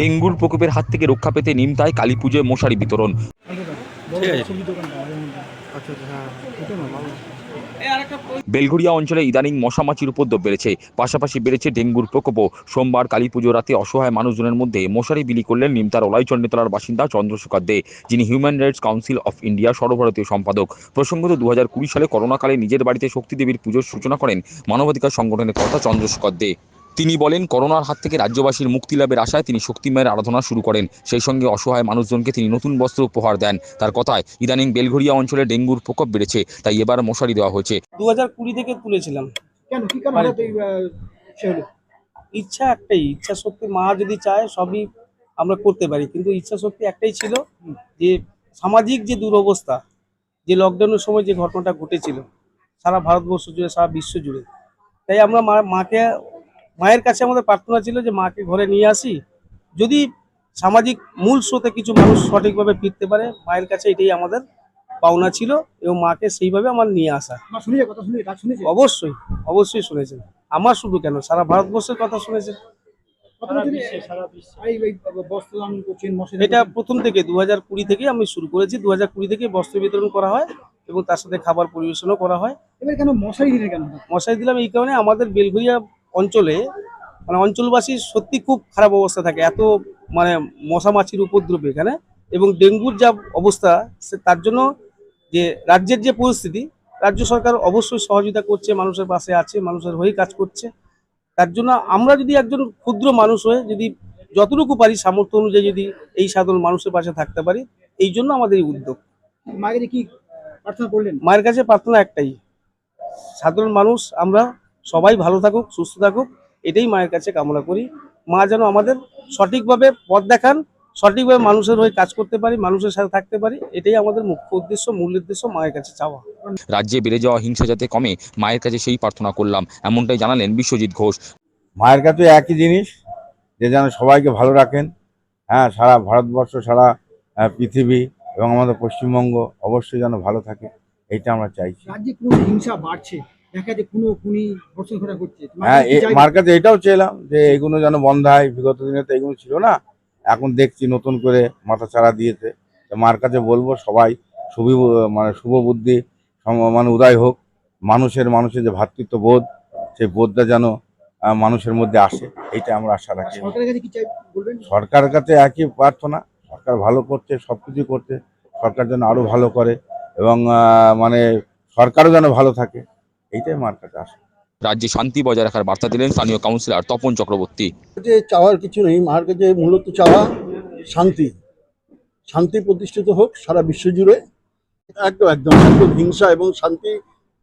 ডেঙ্গুর প্রকোপের হাত থেকে রক্ষা পেতে নিমতায় কালী পুজোয় মশারি বিতরণ। বেলঘরিয়া অঞ্চলে ইদানিং মশামাছির উপদ্রব বেড়েছে। পাশাপাশি বেড়েছে ডেঙ্গুর প্রকোপও। সোমবার কালী পুজো রাতে অসহায় মানুষজনের মধ্যে মশারি বিলি করলেন নিমতার ওলাইচণ্ডীতলার বাসিন্দা চন্দ্রশেখর দে যিনি human rights council of India সর্বভারতীয় সম্পাদক। প্রসঙ্গত দু হাজার কুড়ি সালে করোনাকালে নিজের বাড়িতে শক্তি দেবীর পুজোর সূচনা করেন মানবাধিকার সংগঠনের কর্তা চন্দ্রশেখর দে। তিনি বলেন করোনার হাত থেকে রাজ্যবাসীর মুক্তি লাভের আশায় তিনি শক্তি মায়ের আরাধনা শুরু করেন। সেই সঙ্গে অসহায় মানুষজনকে তিনি নতুন বস্ত্র উপহার দেন। তার কথায় ইদানিং বেলঘরিয়া অঞ্চলে ডেঙ্গুর প্রকোপ বেড়েছে তাই এবার মশারি দেওয়া হয়েছে। দু হাজার কুড়ি থেকে তুলেছিলাম। কেন? কি কারণে? হলো। ইচ্ছা একটাই ইচ্ছা শক্তি মা যদি চায় সবই আমরা করতে পারি। কিন্তু ইচ্ছা শক্তি একটাই ছিল যে সামাজিক যে দুরবস্থা যে লকডাউনের সময় যে ঘটনাটা ঘটেছিল সারা ভারতবর্ষ জুড়ে সারা বিশ্ব জুড়ে। তাই আমরা মা- মাকে মায়ের কাছে আমাদের প্রার্থনা ছিল যে মাকে ঘরে নিয়ে আসি। যদি সামাজিক মূল স্রোতে কিছু মানুষ সঠিকভাবে ফিরতে পারে মায়ের কাছে এটাই আমাদের পাওনা ছিল এবং মাকে সেইভাবে আমার নিয়ে আসা। মা কথা শুনে ডাক শুনেছে অবশ্যই অবশ্যই শুনেছেন। আমার শুধু কেন সারা ভারতবর্ষের কথা শুনেছেন। এটা প্রথম থেকে দু হাজার কুড়ি থেকে আমি শুরু করেছি। দু হাজার কুড়ি থেকে বস্ত্র বিতরণ করা হয় এবং তার সাথে খাবার পরিবেশনও করা হয়। এবার কেন মশারি দিলে কেন? মশাই দিলাম এই কারণে আমাদের বেলঘরিয়া অঞ্চলে মানে অঞ্চলবাসীর সত্যি খুব খারাপ অবস্থা থাকে। এত মানে মশা মাছির উপদ্রব এখানে এবং ডেঙ্গুর যা অবস্থা সে তার জন্য যে রাজ্যের যে পরিস্থিতি রাজ্য সরকার অবশ্যই সহযোগিতা করছে মানুষের পাশে আছে মানুষের হয়ে কাজ করছে। তার জন্য আমরা যদি একজন ক্ষুদ্র মানুষ হয়ে যদি যতটুকু পারি সামর্থ্য অনুযায়ী যদি এই সাধারণ মানুষের পাশে থাকতে পারি এই জন্য আমাদের এই উদ্যোগ। মায়ের কি প্রার্থনা করলেন? মায়ের কাছে প্রার্থনা একটাই সাধারণ মানুষ আমরা সবাই ভালো থাকুক সুস্থ থাকুক এটাই মায়ের কাছে কামনা করি। মা যেন আমাদের সঠিকভাবে পথ দেখান সঠিকভাবে মানুষের হয়ে কাজ করতে পারি মানুষের সাথে থাকতে পারি এটাই আমাদের মুখ্য উদ্দেশ্য মূল উদ্দেশ্য মায়ের কাছে চাওয়া। রাজ্যে বেড়ে যাওয়া হিংসা যাতে কমে মায়ের কাছে সেই প্রার্থনা করলাম এমনটাই জানালেন বিশ্বজিৎ ঘোষ। মায়ের কাছে একই জিনিস যে যেন সবাইকে ভালো রাখেন। হ্যাঁ সারা ভারতবর্ষ সারা পৃথিবী এবং আমাদের পশ্চিমবঙ্গ অবশ্যই যেন ভালো থাকে এইটা আমরা চাইছি। রাজ্যে কোনো হিংসা বাড়ছে। দেখা যায় কোনো খুনি ধর্ষণ হ্যাঁ কাছে এটাও চেলাম যে এগুলো যেন বন্ধ হয় বিগত দিনে তো এগুলো ছিল না। এখন দেখছি নতুন করে মাথা চাড়া দিয়েছে। মার কাছে বলব সবাই শুভি মানে শুভ বুদ্ধি মানে উদয় হোক। মানুষের মানুষের যে ভ্রাতৃত্ব বোধ সেই বোধটা যেন মানুষের মধ্যে আসে। এইটা আমরা আশা রাখি। সরকার কাছে একই প্রার্থনা সরকার ভালো করছে সব কিছু করছে। সরকার যেন আরও ভালো করে এবং মানে সরকারও যেন ভালো থাকে। এইটাই আমার কাছে আসে। রাজ্যে শান্তি বজায় রাখার বার্তা দিলেন স্থানীয় কাউন্সিলর তপন চক্রবর্তী। যে চাওয়ার কিছু নেই মার কাছে মূলত চাওয়া শান্তি। শান্তি প্রতিষ্ঠিত হোক সারা বিশ্ব জুড়ে। একদম একদম। একদম হিংসা এবং শান্তি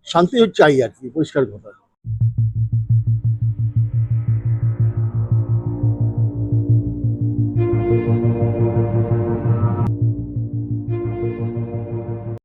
শান্তি চাই আর কি পরিষ্কার কথা।